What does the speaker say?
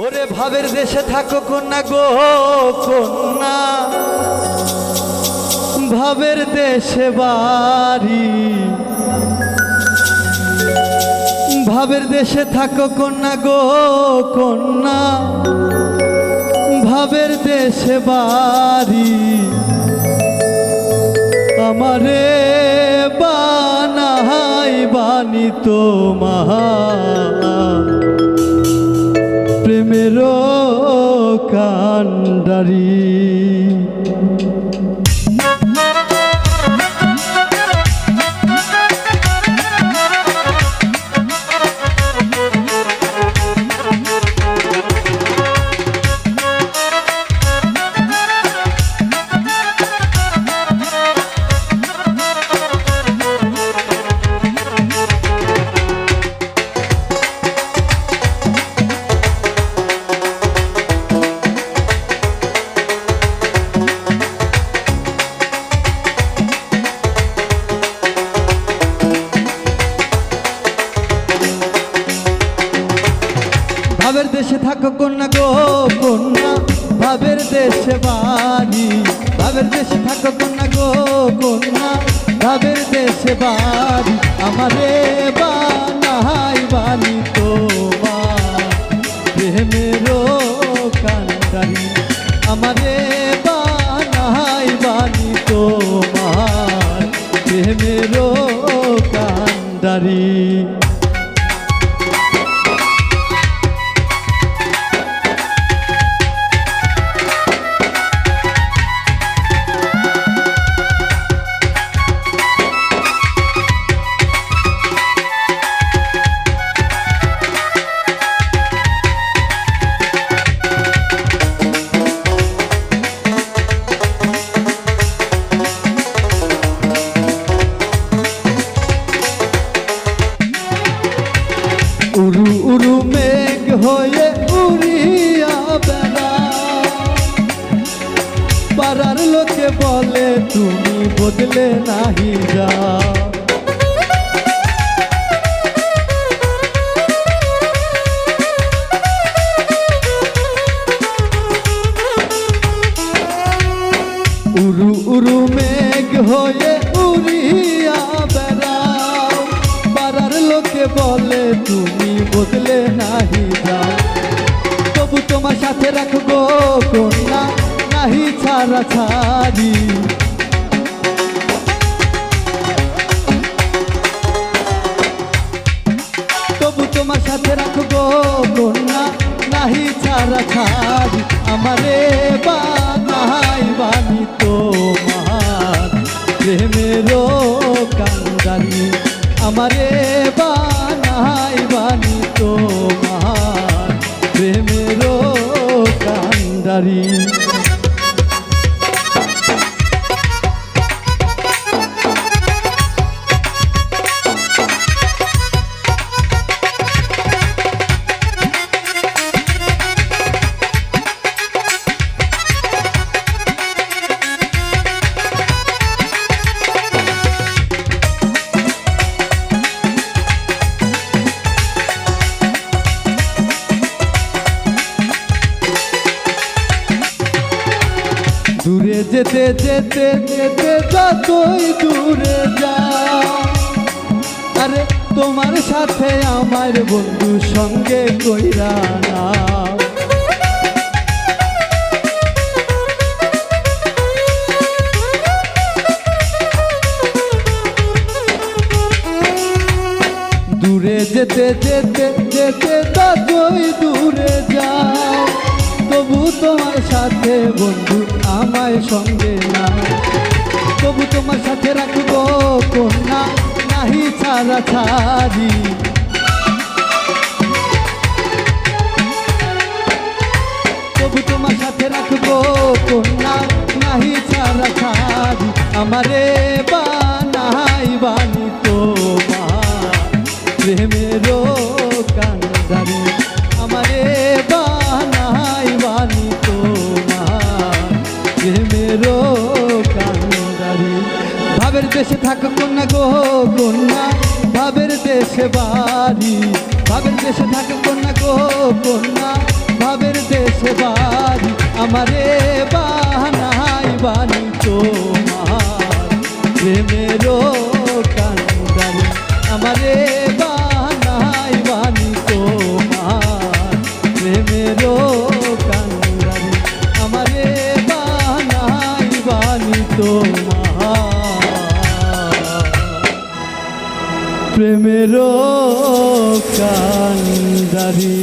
ওরে ভাবের দেশে থাকো কন্যা গো, কন্যা। ভাবের দেশে বাড়ি। ভাবের দেশে থাকো কন্যা গো, কন্যা। ভাবের দেশে বাড়ি। আমারে বানাই বানি প্রেমের কান্ডারি। ভাবের দেশে থাকো কন্যা গো, কন্যা। ভাবের দেশে বাড়ি। ভাবের দেশে থাকো কন্যা গো, কন্যা। ভাবের দেশে বাড়ি। আমারে বানাই বানি তোমার। প্রেমেরও আমারে বানাই বানি তোমার। হয়ে উড়িয়া বেড়া। পাড়ার লোকে বলে, তুমি বদলে নাহি যা। উরু উরু মেঘ হয়ে উড়িয়া লোকে বলে তুমি বদলে নাহি যাও তবু তোমার সাথে রাখব কন্যা, নাহি ছাড়া ছাড়ি। তবু তোমার সাথে রাখব কন্যা, নাহি ছাড়া ছাড়ি। আমারে কান্দারি দূরে যেতে যেতে যেতে যতই দূরে যা। আরে, তোমার সাথে আমার বন্ধু সঙ্গে কইরা দূরে যেতে যেতে যেতে ততই দূরে যাও, তবু তোমার সাথে বন্ধু আমায় সঙ্গে না। তবু তোমার সাথে রাখব কন্যা, নাহি ছাড়া ছাড়ি। তবু তোমার সাথে রাখব কন্যা, নাহি ছাড়া ছাড়ি। আমারে প্রেমেরও কান্দারি ভাবের দেশে থাকো কন্যা গো কন্যা ভাবের দেশে বাড়ি ভাবের দেশে থাকো কন্যা গো কন্যা ভাবের আছে বাড়ি আমারে বাহানাই বানি তোমার প্রেমেরও কান্দারি আমারে তোমার প্রেমের কান্দারি।